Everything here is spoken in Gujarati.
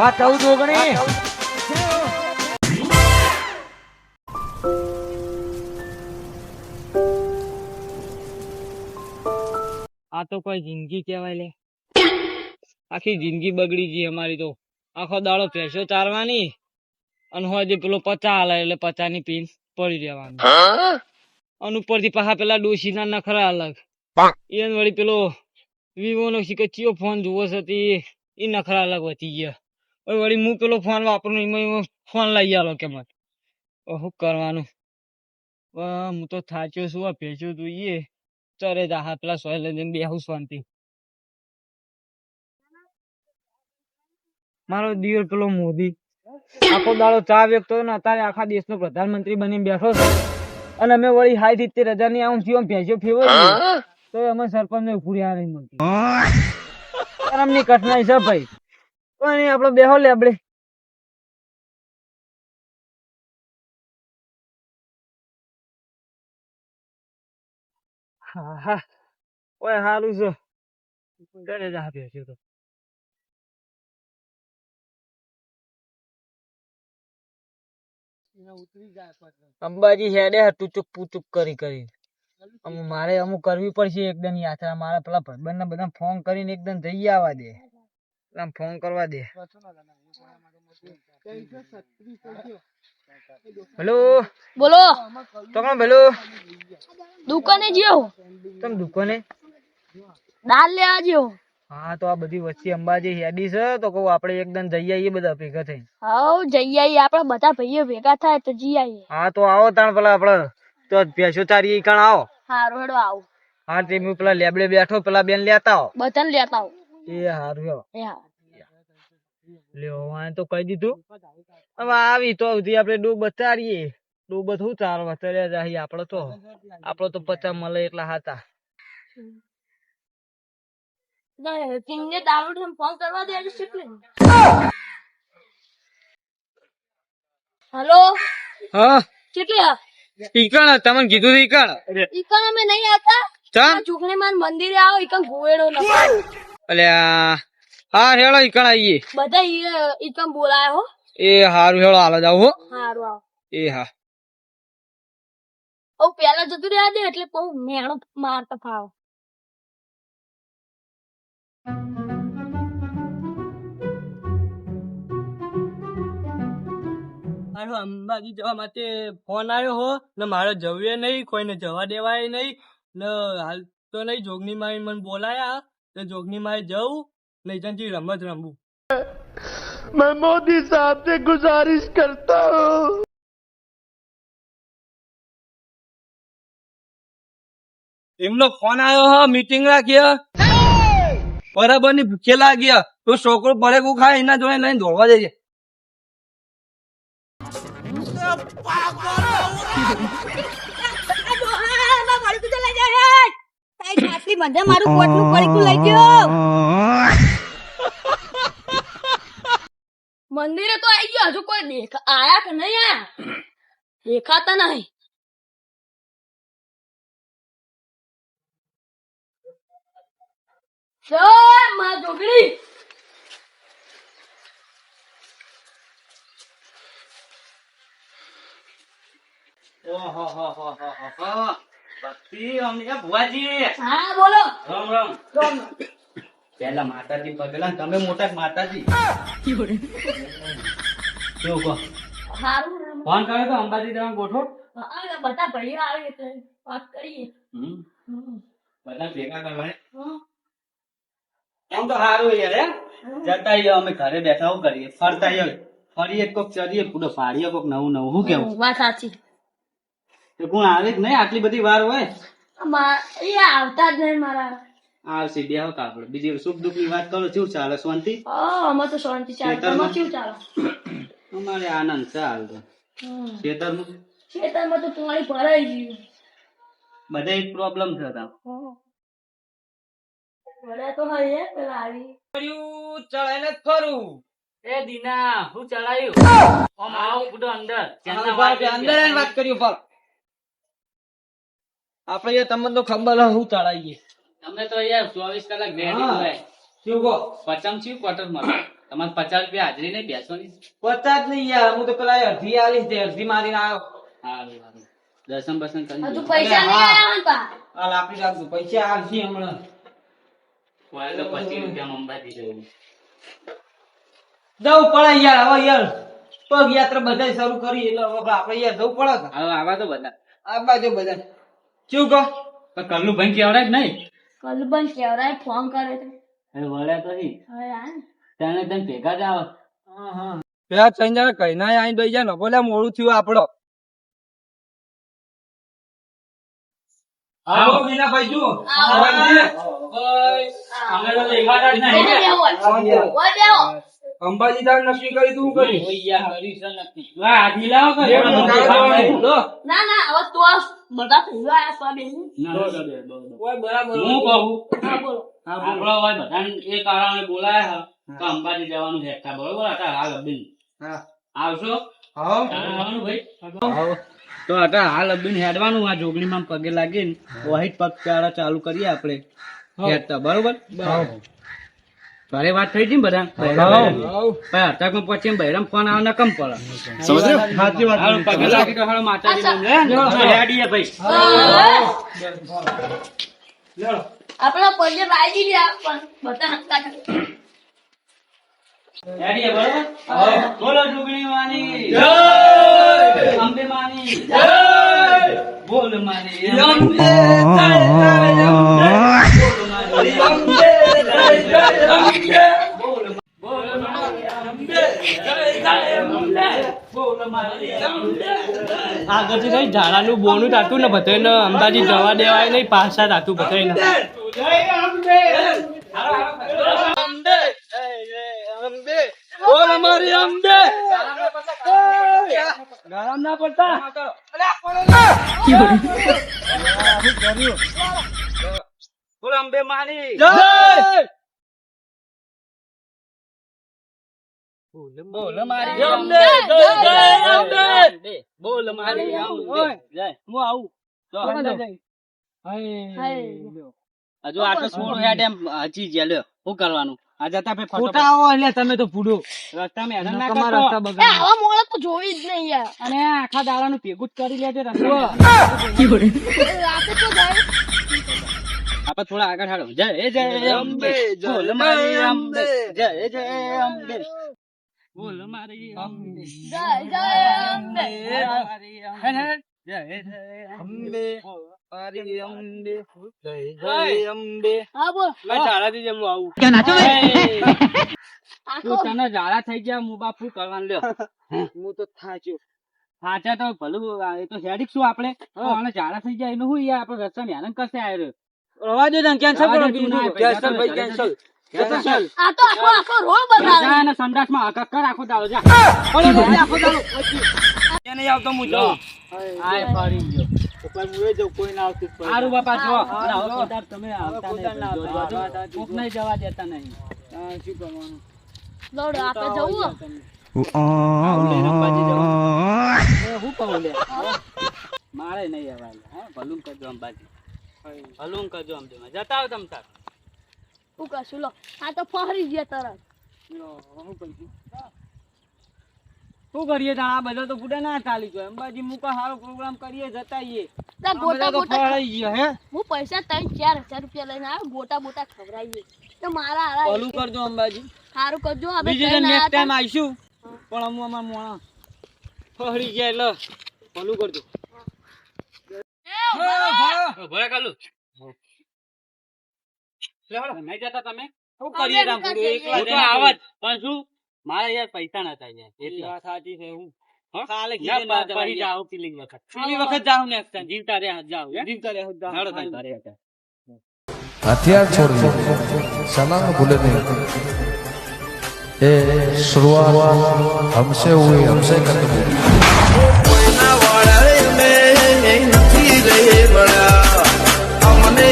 વાત ચૌદ ઓગણી. આ તો કોઈ જિંદગી કહેવાય લે. આખી જિંદગી બગડી ગઈ અમારી તો. આખો દાડો પેસો ચારવાની અને હજુ પેલો પચા હાલે એટલે પચા ની પીન પડી રહેવાની. અને ઉપરથી પાછા પેલા ડોસી ના નખરા અલગ. એને વળી પેલો વિવો નો ચિયો ફોન જોવો છે તે એ નખરા અલગ વધી ગયા. વળી હું પેલો ફોન વાપરું એમાં એમાં ફોન લઈ આલો કે મને. શું કરવાનું? હું તો થાચ્યો છું આ ભેંસો જોઈએ ચરે જા હા પેલા સોય લઈને બેહું શાંતિ મારો દિયર પેલો મોદી. આખો દાડો ચા વેચતો ને અત્યારે આખા દેશનો પ્રધાનમંત્રી બની બેઠો છે. અને અમે વળી હાઈ સિત્તેર હજારની આમ થયું ભેજો ફેવો તો અમે સરપંચ ને ઉપરી આ નહીં મળતી. અમને કઠનાઈ છે ભાઈ. કોઈ નહીં આપણે બેહો લે આપડે હા હા. ઓય હારું છે. ઘરે જા બેસ્યો તો. અંબાજી હેડે ટુચુક પૂચુક કરી કરી. મારે અમુક કરવી પડશે એકદમ યાત્રા મારા પેલા ભાઈબંધ ને બધા ફોન કરીને એકદમ જઈ આવવા દે. પેલા ફોન કરવા દે. હેલો બોલો. તો કોણ ભેલો. દુકાને જ્યો તમે દુકાને? દાલ લેવા જ્યો હા. તો આ બધી વચ્ચે અંબાજી હેડી છે તો કહું આપણે એકદમ જઈ આવીએ બધા ભેગા થઈ હા જઈ આવીએ આપડે બધા ભાઈઓ ભેગા થાય તો જઈ આવીએ હા તો આવો તાણ પેલા આપણે. તો ભેંસો ચારી ઈ કણ આવો. હારો હેડો આવો. હા તે હું પેલા લેબડે બેઠો પેલા બેન લેતા આવો. બધાને લેતા આવો. એ હારું. એ હા લ્યો વાંહે તો કહી દીધું. હવે આવી તો સુધી આપણે ડૂબ બતાડીએ ડૂબ શું ચાર વતર્યા જાય આપણે તો. આપડે તો પચાસ મળે એટલા હતા હલો? હા? કેટલી ઈકણ તમને કીધું ઈકણ? ઈકણ અમે નહીં આવતા? ચમ? ચૂકણી માન મંદિરે આવો ઈકણ ગોવેડો ન અલ્યા હા હેળો ઈકણ આવીએ બધા ઈ- ઈકન બોલાય હો. એ હારું હેળો હાલ જાવ હો. હારું આવો. એ હા. ઓ પેલા જતું રહ્યા દે એટલે બહુ મેણો મારતો ફાવ મારો અંબાજી જવા માટે ફોન આવ્યો હો. ને મારે જવું નહીં કોઈને જવા દેવાય નહીં. ને હાલ તો નહીં જોગની માઈ મને બોલાયા. તો જોગની માઈ જવું. નહીં ત્યાંથી રમત રમવું मैं मोदी साहब से गुजारिश करता हूँ એમનો ફોન આવ્યો હ મીટિંગ રાખીએ બરાબર ની ભૂખે લાગ્યા તો છોકરો પડે કુ ખાય એના જોડે લઈને દોડવા જઈએ મારું કોટનું પડીકું લઈ ગયો મંદિરે તો આવી ગયો. હજુ કોઈ દેખા આયા કે નહીં આયા? દેખાતા નહીં. માં જોગડી ભુવાજી. હા બોલો. રામ રામ. રામ. પેલા માતાજી પગલા તમે મોટા માતાજી? કેવું કહો હારું ફોન કર્યો તો અંબાજી તમે ગોઠવો બધા ભાઈઓ આવે એટલે વાત કરીએ હમ. હમ. બધા ભેગા કરવા એમ તો સારું યાર જતા આવીએ અમે ઘરે બેઠા કરીએ ફરતા આવીએ ફરીએ કોક ચડીએ પૂરો ફાડીએ કોક નવું નવું શું કેવું વાત સાચી કોણ આવે નહીં આટલી બધી વાર હોય એ આવતા જ નહીં મારા આવશે બે હક આપણે બીજી સુખ દુઃખની વાત કરો શું ચાલે? શાંતિ? હા અમે તો શાંતિ ચાલે? તમારે કેવું ચાલે? અમારે આનંદ છે હાલ તો. ખેતર ખેતરમાં તો પાણી ભરાઈ ગયું. બધા એક પ્રોબ્લેમ થતા ભર્યા તો હોય પેલા આવી. કર્યું ચડાઈને ફરું. એ દીના હું ચડાયું? આમ આવો બધો અંદર. અંદર વાત કર્યું ફર આપણે યાર તમને તો ખબર હું હું તમને તો યાર ચોવીસ કલાક. હોય. શું કહો? પચમ છું ક્વાર્ટર મળે તમારે પચાસ રૂપિયા હાજરી નહીં બેસવાની? પચાસ નહીં યાર હું તો પેલા અડધી આવીશ તે અડધી મારીને આવ્યો. દર્શન બસન કરી હજુ પૈસા નહીં આયા ને પા હાલ આપી રાખજો પૈસા આવશે હમણાં. કોઈ તો પચીસ રૂપિયા અંબાજી જવું જવું પડે યાર હવે યાર પગ યાત્રા બધા શરૂ કરી એટલે હવે આપણે યાર જવું પડે. હવે આવા તો બધા. આ બાજુ બધા. શું કહો? કલ્લુ ભાઈ કેવડાય જ નહીં? કલબન કેવરાય ફોન કરે છે હવે વળ્યા તો હી તને. તેને ભેગા જ આવે પેલા ત્રણ જણા કઈ ના આઈ દઈ જાય ને બોલે મોડું થયું આપડો આવો. મીનાભાઈ જુઓ આવો. અમે તો દેખાતા જ નહીં. ઓય બેહો. અંબાજી તાર નક્કી કરી તું કરી ઓયા, હરીશન નથી. લા, હાથી લાવો કે? એક મને મિનિટ દેખાતું આવો. નહીં. લો. ના ના હવે તો બધા થઈ ગયા આ બેહો. ના, ના, ના, ના, ના. ઓય બરાબર. હું કહું? હા બોલો. આપણો હોય બધાને એ કારણે બોલાયા છે અંબાજી જવાનું છે બરોબર? હતા હાલ અબીન. હા. આવશો? આવો. આવવાનું ભાઈ? તો હતા હાલ અબીન હેડવાનું આ જોગણીમાં પગે લાગીને વહીટ પગ ચારા ચાલુ કરીએ આપણે. હેડતા બરોબર? ઘરે વાત થઈ હતી ને બધા. અટકમાં પછી બહેરામ ફોન આવે ને કમ પડે માતાજી આપણા પગે લાગી ગયા પણ બધા હસતા બરોબર? બોલો જોગણી માની. અંબે માની. બોલ માની અંબે. આગળથી કઈ ઝાડાનું બોનું તાતું ને બધાને અંબાજી જવા દેવાય નહીં પાછા તાતું ભતે બોલ અંબે ગરમ ના પડતા. અંબે માની. બોલ મારી અંબે જય જય અંબે બોલ મારી હું આવું. હાય. હજુ આટલો સોળ હેડ એમ હજી ગયા લ્યો. શું કરવાનું? આ જતા પે ખોટા એટલે તમે તો હેરાન ના રસ્તા આવા તો જોઈ જ નહીં યાર. અને આખા દાડાનું ભેગું જ કરી લેજે રસ્તામાં. રાતે તો જાય. આપણે થોડા આગળ હાડો જય જય અંબે જય મારી અંબે જય જય અંબે બોલ મારી અંબે જય જય અંબે. મારી અંબે. જય અંબે. મારી અંબે. જય જય અંબે. હા બોલ. ઝાડાથી જેમ આવું. તું તને ઝાડા થઈ ગયા હું બાપુ કરવાનું લ્યો. હું. તો થાચ્યો. થાચા તો ભલું એ તો હેડિક શું આપણે? ઝાડા થઈ જાય એનું શું યાર? આપણે રસ્તા હેરાન કશે આવ્યો રવા દે કરો. ભાઈ cancel. આ તો આખો આખો રોડ બતાવે. જા સંડાસમાં હાકા કર આખો દાડો જા. અરે આખો દાડો. એ નહીં આવતો હું જાઉં. આય ફરી ગયો ઉપર મુએ જવું કોઈ ના આવતું સારું બાપા જો. હા, અને તમે આવતા નહીં આવતા. જો, જો, જો. કોક નહીં જવા દેતા નહીં. શું કરવાનું? દોડ આપણે જવું? આવું લઈને અંબાજી જવાનું. એ હું કહું લે? મારે નહીં હા ભલું કરજો અંબાજી. ભલું કરજો અંબેમાં જતા આવો તમ તાર. હું કશું લો આ તો ફરી ગયા તરત. શું કરીએ તાણ? આ બધા તો ગુડા ના ચાલી ગયો અંબાજી મુકા સારો પ્રોગ્રામ કરીએ જતા આવીએ તા ગોટા ગોટા ફળાઈ ગયા, હે? હું પૈસા ત્રણ ચાર હજાર રૂપિયા લઈને આવ્યો ગોટા બોટા ખવડાવીએ. તો મારા હારા ભલું કરજો અંબાજી. સારું કરજો આપણે બીજી નેક્સ્ટ ટાઈમ આવીશું. પણ અમુ અમાર મોણા. ફરી ગયા એટલે ભલું કરજો. ભરા કાલુ નહીં જતા તમે શું કરીએ હું તો આવત પણ શું મારે યાર પૈસા નતા યાર એટલી વાત સાચી છે હું હથિયાર છોડવી સલામ ભૂલે નહીં એ શરૂઆત હમસે હુએ હમસે કરવી નથી રે બડા અમને